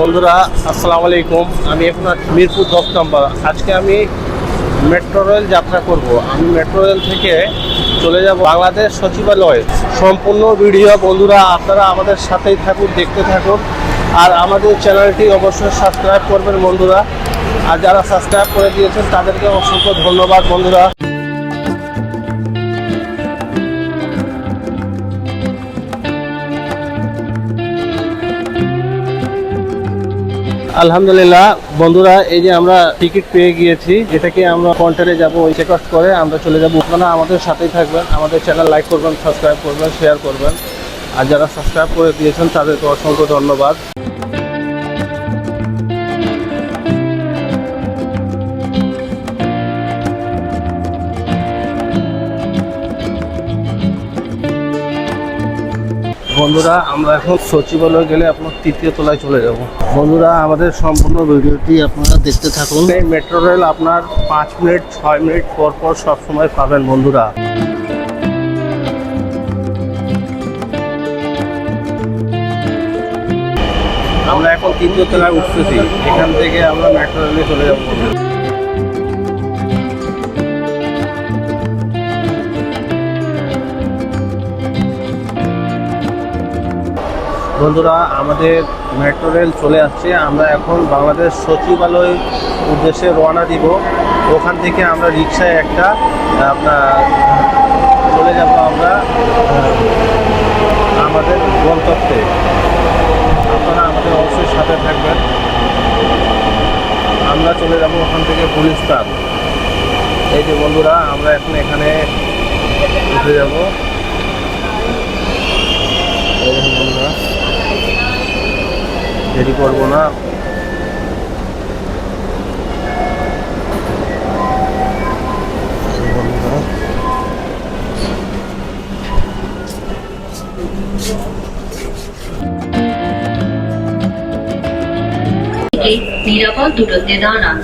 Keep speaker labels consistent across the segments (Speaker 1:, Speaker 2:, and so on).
Speaker 1: বন্ধুরা, আসসালামু আলাইকুম। আমি এখন মিরপুর দশ আজকে আমি মেট্রো রেল যাত্রা করব। আমি মেট্রো রেল থেকে চলে যাব বাংলাদেশ সচিবালয়। সম্পূর্ণ ভিডিও বন্ধুরা, আপনারা আমাদের সাথেই থাকুন, দেখতে থাকুন। আর আমাদের চ্যানেলটি অবশ্যই সাবস্ক্রাইব করবেন বন্ধুরা। আর যারা সাবস্ক্রাইব করে দিয়েছেন, তাদেরকে অসংখ্য ধন্যবাদ বন্ধুরা। আলহামদুলিল্লাহ, বন্ধুরা, এই যে আমরা টিকিট পেয়ে গিয়েছি এটাকে আমরা কন্টারে যাব, ওই চেক আউট করে আমরা চলে যাব। আপনারা আমাদের সাথেই থাকবেন, আমাদের চ্যানেল লাইক করবেন সাবস্ক্রাইব করবেন শেয়ার করবেন। আর যারা সাবস্ক্রাইব করে দিয়েছেন, তাদেরকে অসংখ্য ধন্যবাদ। বন্ধুরা, আমরা এখন সচিবালয় গেলে আপনার তৃতীয় তলায় চলে যাব। বন্ধুরা, আমাদের সম্পূর্ণ ভিডিওটি আপনারা দেখতে থাকুন। এই মেট্রো রেল আপনার পাঁচ মিনিট, ছয় মিনিট পর পর সবসময় পাবেন বন্ধুরা। আমরা এখন তৃতীয় তলায় উঠতেছি। এখান থেকে আমরা মেট্রো রেলে চলে যাব বন্ধুরা, আমাদের মেট্রো রেল চলে আসছে। আমরা এখন বাংলাদেশ সচিবালয় উদ্দেশ্যে রওনা দিব। ওখান থেকে আমরা রিক্সায় একটা, আপনার, চলে যাব আমরা আমাদের গন্তব্যে। আপনারা আমাদের অবশ্যই সাথে থাকবেন। আমরা চলে যাব ওখান থেকে গুলিস্তান। এই যে বন্ধুরা, আমরা এখন এখানে উঠে যাব এই দেখুন বন্ধুরা দেরি করব না।
Speaker 2: নিরাপদ দূরত্বে দাঁড়ান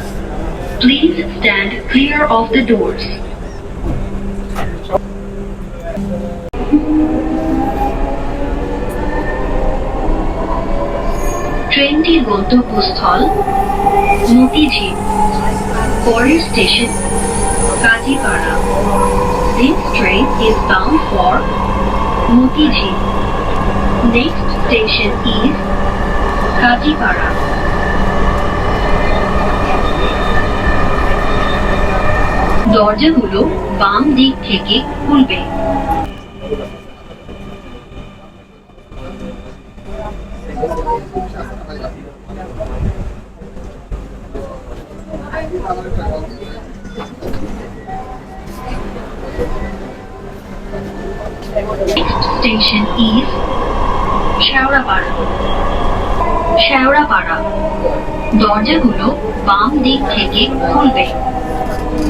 Speaker 2: please stand clear of the doors গন্তব্যস্থল মতিঝি পরের station Kazipara. This train is bound for Motijheel next station is Kazipara. দরজাগুলো বাম দিক থেকে খুলবে। Station is শেওড়াপাড়া শেওড়াপাড়া দরজাগুলো বাম দিক থেকে খুলবে।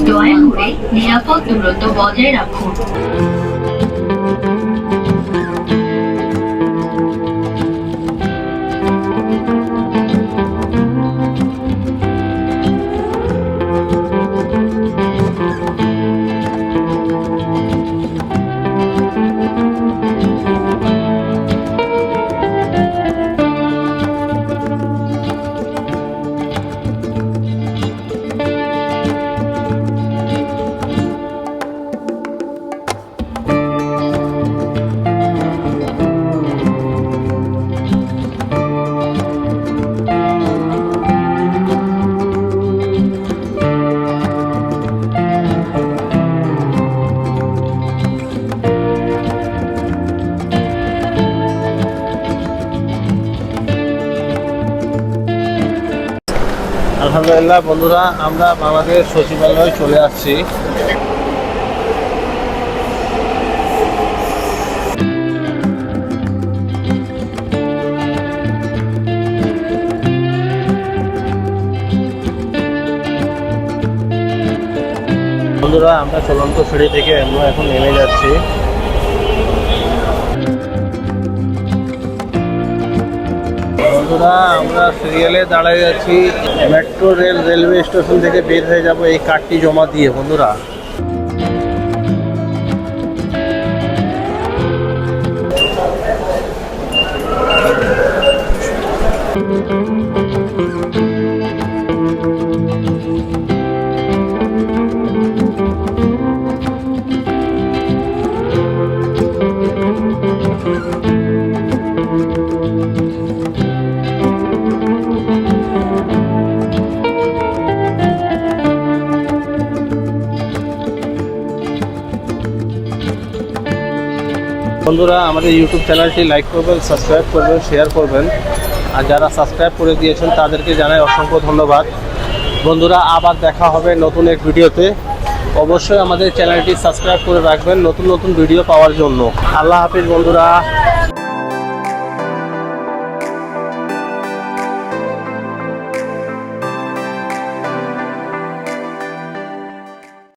Speaker 2: দয়া করে নিরাপদ দূরত্ব বজায় রাখুন।
Speaker 1: আলহামদুলিল্লাহ, বন্ধুরা, আমরা বাংলাদেশ সচিবালয়ে চলে আসছি। বন্ধুরা, আমরা চলন্ত সিঁড়ি থেকে আমরা এখন নেমে যাচ্ছি। বন্ধুরা, আমরা সিরিয়ালে দাঁড়ায় আছি মেট্রো রেল রেলওয়ে স্টেশন থেকে বের হয়ে যাব এই কার্ডটি জমা দিয়ে, বন্ধুরা। বন্ধুরা, আমাদের ইউটিউব চ্যানেলটি লাইক করবেন সাবস্ক্রাইব করবেন শেয়ার করবেন। আর যারা সাবস্ক্রাইব করে দিয়েছেন, তাদেরকে জানাই অসংখ্য ধন্যবাদ। বন্ধুরা, আবার দেখা হবে নতুন এক ভিডিওতে। অবশ্যই আমাদের চ্যানেলটি সাবস্ক্রাইব করে রাখবেন নতুন নতুন ভিডিও পাওয়ার জন্য। আল্লাহ হাফিজ বন্ধুরা।